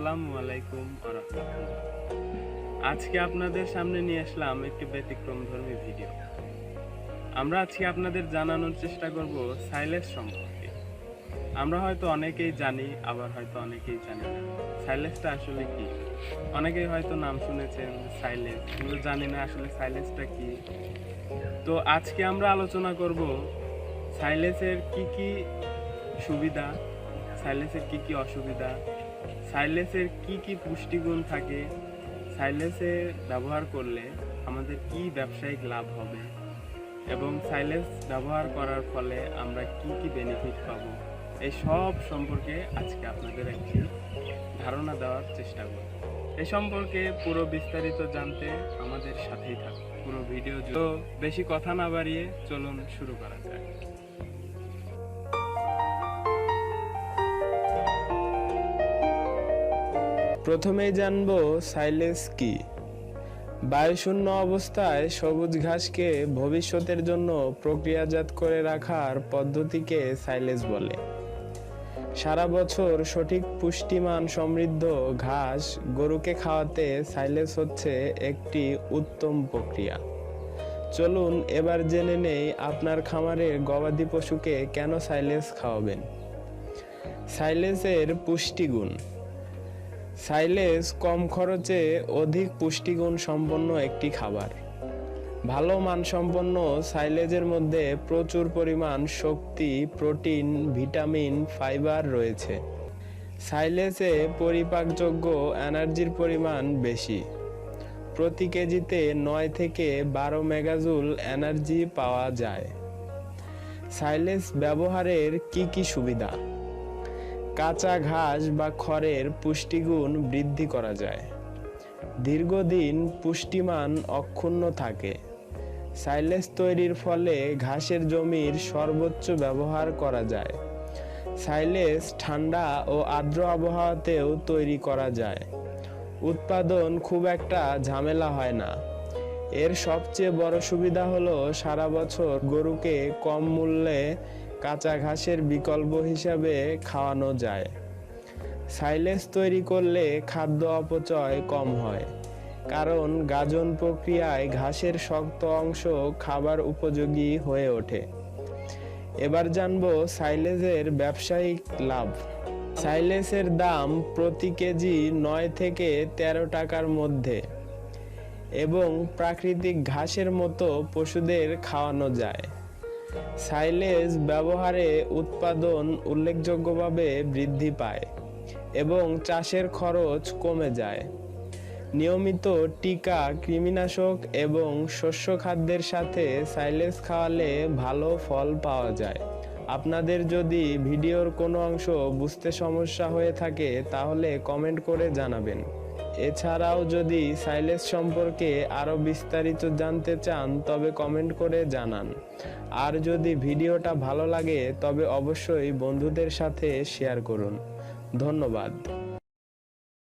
আসসালামু আলাইকুম আজকে আপনাদের সামনে নিয়ে আসলাম একটি ব্যতিক্রমধর্মী ভিডিও। আমরা আজকে আপনাদের জানানোর চেষ্টা করব সাইলেস সম্পর্কে। আমরা হয়তো অনেকেই জানি, আবার হয়তো অনেকেই জানি না। সাইলেসটা আসলে কি? অনেকেই হয়তো নাম শুনেছেন, সাইলেস। কিন্তু জানি না আসলে সাইলেসটা কি। তো আজকে আমরা আলোচনা করব সাইলেসের কি কি সুবিধা, সাইলেসের কি কি অসুবিধা সাইলেসের কি কি পুষ্টিগুণ থাকে? সাইলেসে ব্যবহার করলে আমাদের কি ব্যবসায়িক লাভ হবে? এবং সাইলেন্স ব্যবহার করার ফলে আমরা কি কি বেনিফিট পাব? এই সব সম্পর্কে আজকে আপনাদের একটি ধারণা দেওয়ার চেষ্টা করব। এ সম্পর্কে পুরো বিস্তারিত জানতে আমাদের সাথেই থাকুন। পুরো ভিডিও বেশি কথা না বাড়িয়ে চলুন শুরু করা যাক। প্রথমেই জানব সাইলেস কি। বায়ুশূন্য অবস্থায় সবুজ ঘাসকে ভবিষ্যতের জন্য প্রক্রিয়াজাত করে রাখার পদ্ধতিকে সাইলেস বলে। সারা বছর সঠিক পুষ্টিমান সমৃদ্ধ ঘাস গরুকে খাওয়াতে সাইলেস হচ্ছে একটি উত্তম প্রক্রিয়া। চলুন এবার জেনে নেই আপনার খামারের গবাদি পশুকে কেন সাইলেস খাওয়াবেন। সাইলেসের পুষ্টিগুণ। সাইলেস কম খরচে অধিক পুষ্টিগুণ সম্পন্ন একটি খাবার। ভালো মানসম্পন্ন সাইলেজের মধ্যে প্রচুর পরিমাণ শক্তি, প্রোটিন, ভিটামিন, ফাইবার রয়েছে। সাইলেজে পরিপাকযোগ্য এনার্জির পরিমাণ বেশি। প্রতি কেজিতে নয় থেকে বারো মেগাজুল এনার্জি পাওয়া যায়। সাইলেজ ব্যবহারের কি কি সুবিধা? কাঁচা ঘাস বা খড়ের পুষ্টিগুণ বৃদ্ধি করা যায়। দীর্ঘদিন পুষ্টিমান অক্ষুণ্ণ থাকে। সাইলেস তৈরির ফলে ঘাসের জমির সর্বোচ্চ ব্যবহার করা যায়। সাইলেস ঠান্ডা ও আর্দ্র আবহাওয়াতেও তৈরি করা যায়। উৎপাদন খুব একটা ঝামেলা হয় না। এর সবচেয়ে বড় সুবিধা হলো সারা বছর গরুকে কম মূল্যে কাঁচা ঘাসের বিকল্প হিসাবে খাওয়ানো যায়। সাইলেজ তৈরি করলে খাদ্য অপচয় কম হয়, কারণ গাজন প্রক্রিয়ায় ঘাসের শক্ত অংশ খাবার উপযোগী হয়ে ওঠে। এবার জানব সাইলেজের ব্যবসায়িক লাভ। সাইলেসের দাম প্রতি কেজি নয় থেকে তেরো টাকার মধ্যে এবং প্রাকৃতিক ঘাসের মতো পশুদের খাওয়ানো যায়। সাইলেজ ব্যবহারে উৎপাদন উল্লেখযোগ্যভাবে বৃদ্ধি পায় এবং চাষের খরচ কমে যায়। নিয়মিত টিকা, কৃমিনাশক এবং শস্য খাদ্যের সাথে সাইলেজ খাওয়ালে ভালো ফল পাওয়া যায়। আপনাদের যদি ভিডিওর কোনো অংশ বুঝতে সমস্যা হয়ে থাকে, তাহলে কমেন্ট করে জানাবেন। এছাড়াও যদি সাইলেস সম্পর্কে আরও বিস্তারিত জানতে চান, তবে কমেন্ট করে জানান। আর যদি ভিডিওটা ভালো লাগে, তবে অবশ্যই বন্ধুদের সাথে শেয়ার করুন। ধন্যবাদ।